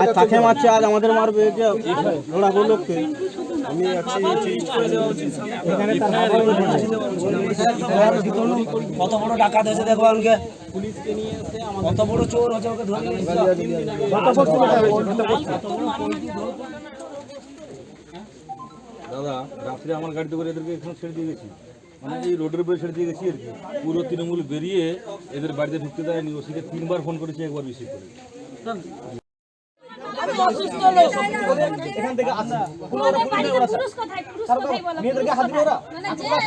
আজ তাকে মারছে? আজ আমাদের মারবে যে লড়াবো লোককে। আমি আছি এখানে তার বাবা ওই বলছে। কত বড় ডাকাত হয়েছে দেখো আমাকে। কত বড় চোর হচ্ছে ওকে ধরে দাদা রাত্রে আমার গাড়িতে করে এদেরকে এখানে ছেড়ে দিয়ে গেছি। মানে এই রোডের উপরে ছেড়ে দিয়ে গেছি আর কি। পুরো তৃণমূল বেরিয়ে এদের বাড়িতে ঢুকতে দেয়নি। ওসিকে তিনবার ফোন করেছি একবার রিসিভ করে এখান থেকে আসা। পুরুষ কোথায়? পুরুষ কোথায় বলো? মেয়েদেরকে হাত দিয়ে ওরা মানে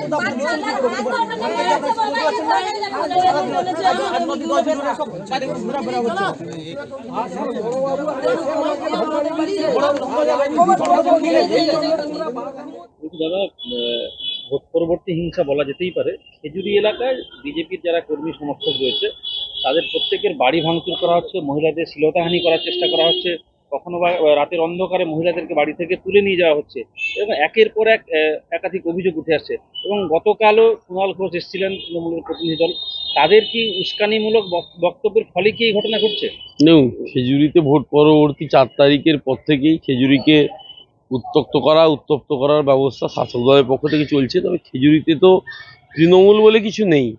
যে দাদা ভোট পরবর্তী হিংসা বলা যেতেই পারে। খেজুরি এলাকায় বিজেপির যারা কর্মী সমর্থক রয়েছে তাদের প্রত্যেকের বাড়ি ভাঙচুর করা হচ্ছে মহিলাদের শ্লীলতাহানি করার চেষ্টা করা হচ্ছে কখনো বা রাতের অন্ধকারে মহিলাদেরকে বাড়ি থেকে তুলে নিয়ে যাওয়া হচ্ছে এবং একের পর এক একাধিক অভিযোগ উঠে আসছে এবং গতকালও কুণাল ঘোষ এসেছিলেন তৃণমূলের প্রতিনিধি দল। তাদের কি উস্কানিমূলক বক- বক্তব্যের ফলে কি এই ঘটনা ঘটছে? দেখুন, খেজুরিতে ভোট পরবর্তী চার তারিখের পর থেকেই খেজুরিকে উত্তক্ত করা, উত্তপ্ত করার ব্যবস্থা শাসক দলের পক্ষ থেকে চলছে। তবে খেজুরিতে তো তৃণমূল বলে কিছু নেই।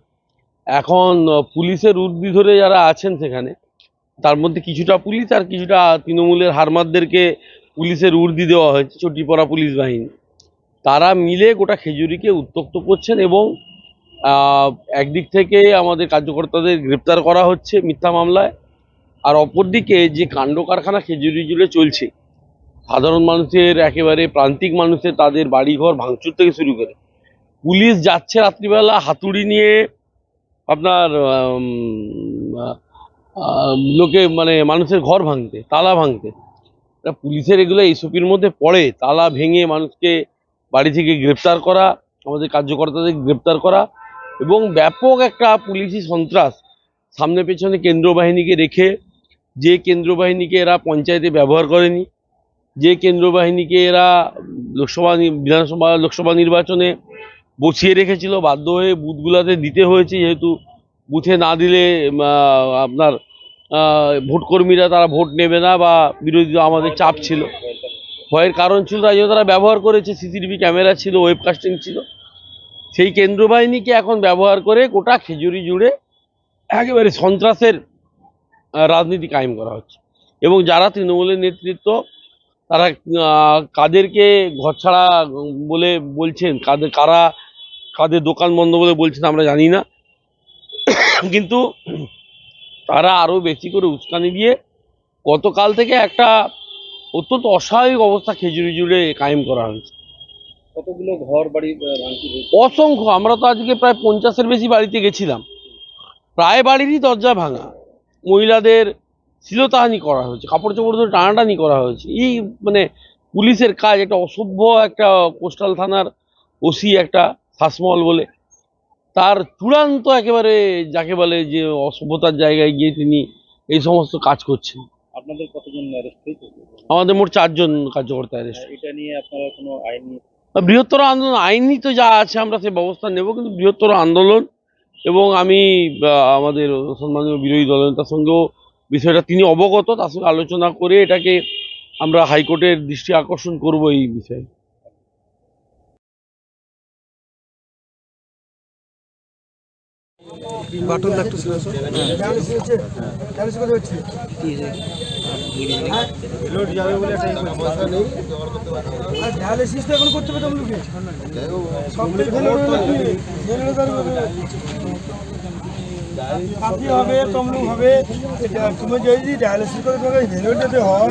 এখন পুলিশের উর্দি ধরে যারা আছেন সেখানে তার মধ্যে কিছুটা পুলিশ আর কিছুটা তৃণমূলের হারমাদদেরকে পুলিশের উর্দি দেওয়া হয়েছে, চটিপড়া পুলিশ বাহিনী। তারা মিলে গোটা খেজুরিকে উত্তক্ত করছেন এবং একদিক থেকে আমাদের কার্যকর্তাদের গ্রেপ্তার করা হচ্ছে মিথ্যা মামলায়। আর অপরদিকে যে কাণ্ড কারখানা খেজুরি জুড়ে চলছে, সাধারণ মানুষের একেবারে প্রান্তিক মানুষের তাদের বাড়িঘর ভাঙচুর থেকে শুরু করে। পুলিশ যাচ্ছে রাত্রিবেলা হাতুড়ি নিয়ে আপনার লোকে মানে মানুষের ঘর ভাঙতে, তালা ভাঙতে। পুলিশের এগুলো এইসবের মধ্যে পড়ে, তালা ভেঙে মানুষকে বাড়ি থেকে গ্রেপ্তার করা, আমাদের কার্যকর্তাদের গ্রেপ্তার করা এবং ব্যাপক একটা পুলিশি সন্ত্রাস সামনে পেছনে কেন্দ্র বাহিনীকে রেখে, যে কেন্দ্র বাহিনীকে এরা পঞ্চায়েতে ব্যবহার করেনি, যে কেন্দ্র বাহিনীকে এরা লোকসভা বিধানসভা, লোকসভা নির্বাচনে বসিয়ে রেখেছিল, বাধ্য হয়ে বুথগুলোতে দিতে হয়েছে, যেহেতু বুথে না দিলে আপনার ভোটকর্মীরা তারা ভোট নেবে না বা বিরোধী আমাদের চাপ ছিল। ভয়ের কারণ ছিল তাই জন্য তারা ব্যবহার করেছে। সিসিটিভি ক্যামেরা ছিল, ওয়েবকাস্টিং ছিল। সেই কেন্দ্র বাহিনীকে এখন ব্যবহার করে গোটা খেজুরি জুড়ে একেবারে সন্ত্রাসের রাজনীতি কায়েম করা হচ্ছে। এবং যারা তৃণমূলের নেতৃত্ব, তারা কাদেরকে ঘরছাড়া বলে বলছেন, কাদের, কারা, কাদের দোকান বন্ধ বলে বলছেন আমরা জানি না। কিন্তু তারা আরও বেশি করে উস্কানি দিয়ে গতকাল থেকে একটা অত্যন্ত অস্বাভাবিক অবস্থা খেজুরি জুড়ে কায়েম করা হয়েছে। কতগুলো ঘর বাড়ি অসংখ্য আমরা তো আজকে প্রায় পঞ্চাশের বেশি বাড়িতে গেছিলাম। প্রায় বাড়িরই দরজা ভাঙা। মহিলাদের শিলতাহানি করা হয়েছে কাপড় চোপড় ধরে টানাটানি করা হয়েছে। এই মানে পুলিশের কাজ একটা অসভ্য একটা কোস্টাল থানার ওসি একটা শাসমল বলে তার চূড়ান্ত একেবারে যাকে বলে যে অসভ্যতার জায়গায় গিয়ে তিনি এই সমস্ত কাজ করছেন। আপনাদের কতজন অ্যারেস্ট হয়েছে? আমাদের মোট চারজন কার্যকর্তা অ্যারেস্ট এটা নিয়ে আপনারা কোনো আইনি বৃহত্তর আন্দোলন আইনি তো যা আছে আমরা সে ব্যবস্থা নেব কিন্তু বৃহত্তর আন্দোলন এবং আমি আমাদের সম্মানীয় বিরোধী দলনেতার সঙ্গেও বিষয়টা তিনি অবগত তার সঙ্গে আলোচনা করে এটাকে আমরা হাইকোর্টের দৃষ্টি আকর্ষণ করব এই বিষয়ে। বাটন একটু ডায়ালিসিস এখন করতে হবে তমলুকে আপনি হবে তমলুক হবে তুমি যদি ডায়ালিসিস করে তোমাকে হয়